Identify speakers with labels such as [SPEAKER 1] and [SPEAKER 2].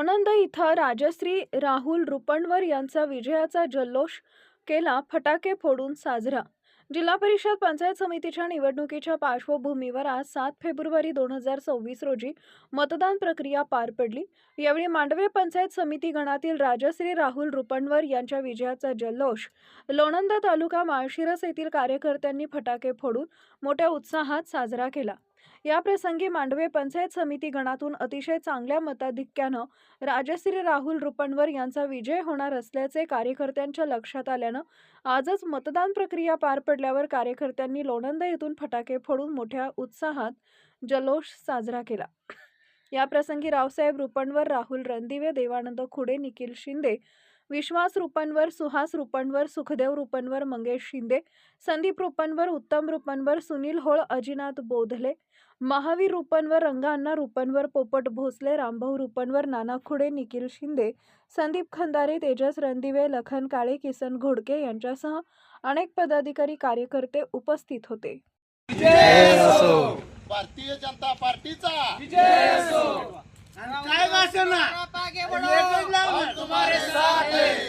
[SPEAKER 1] लोणंद इथं राजश्री राहुल रुपणवर यांचा विजयाचा जल्लोष केला फटाके फोडून साजरा. जिल्हा परिषद पंचायत समितीच्या निवडणुकीच्या पार्श्वभूमीवर आज सात फेब्रुवारी दोन हजार सव्वीस रोजी मतदान प्रक्रिया पार पडली. यावेळी मांडवे पंचायत समिती गणातील राजश्री राहुल रुपणवर यांच्या विजयाचा जल्लोष लोणंद तालुका माळशिरस येथील कार्यकर्त्यांनी फटाके फोडून मोठ्या उत्साहात साजरा केला. याप्रसंगी मांडवे पंचायत समिती गणातून अतिशय चांगल्या मताधिक्यानं राजश्री राहुल रुपणवर यांचा विजय होणार असल्याचे कार्यकर्त्यांच्या लक्षात आल्यानं आजच मतदान प्रक्रिया पार पडल्यावर कार्यकर्त्यांनी लोणंद येथून फटाके फोडून मोठ्या उत्साहात जल्लोष साजरा केला. या प्रसंगी रावसाहेब रुपणवर राहुल रणदिवे देवानंद खुडे निखिल शिंदे विश्वास रुपणवर सुहास रुपणवर सुखदेव रुपणवर मंगेश शिंदे संदीप रुपणवर उत्तम रुपणवर सुनील होळ अजिनाथ बोधले महावीर रुपणवर रंगाअण्णा रुपणवर पोपट भोसले रामभाऊ रुपणवर नाना खुडे निखिल शिंदे संदीप खंदारे तेजस रणदिवे लखन काळे किसन घोडके यांच्यासह अनेक पदाधिकारी कार्यकर्ते उपस्थित होते.
[SPEAKER 2] भारतीय जनता पार्टीचा.
[SPEAKER 3] काय वाचना
[SPEAKER 2] आज Amare Sacre!